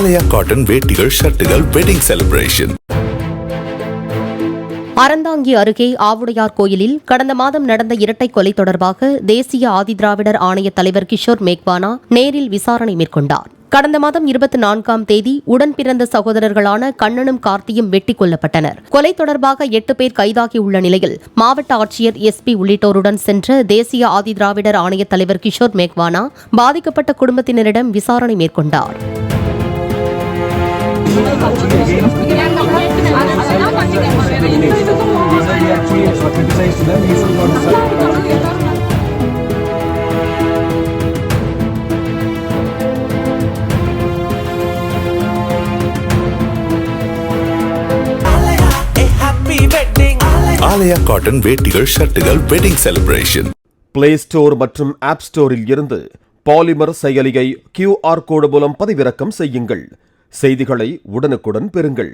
ஆலயா cotton வேட்டிகள் ஷர்ட்டுகள் wedding celebration Aranthangi அருகே ஆவுடையார் கோயிலில் கடந்த மாதம் நடந்த இரட்டை கொலை தொடர்பாக தேசிய ஆதிதிராவிடர் ஆணைய தலைவர் கிஷோர் மேக்வானா நேரில் விசாரணை மேற்கொண்டார். கடந்த மாதம் இருபத்தி நான்காம் தேதி உடன் பிறந்த சகோதரர்களான கண்ணனும் கார்த்தியும் வெட்டிக் கொல்லப்பட்டனர். கொலை தொடர்பாக எட்டு பேர் கைதாகியுள்ள நிலையில் மாவட்ட ஆட்சியர் எஸ்பி உள்ளிட்டோருடன் சென்ற தேசிய ஆதிதிராவிடர் ஆணைய தலைவர் கிஷோர் மேக்வானா பாதிக்கப்பட்ட குடும்பத்தினரிடம் விசாரணை மேற்கொண்டார். ஆலயா காட்டன் வேட்டிகள் ஷர்ட்டுகள் வெட்டிங் செலிப்ரேஷன் பிளே ஸ்டோர் மற்றும் ஆப் ஸ்டோரில் இருந்து பாலிமர் செயலியை கியூஆர் கோடு மூலம் பதிவிறக்கம் செய்யுங்கள். செய்திகளை உடனுக்குடன் பெறுங்கள்.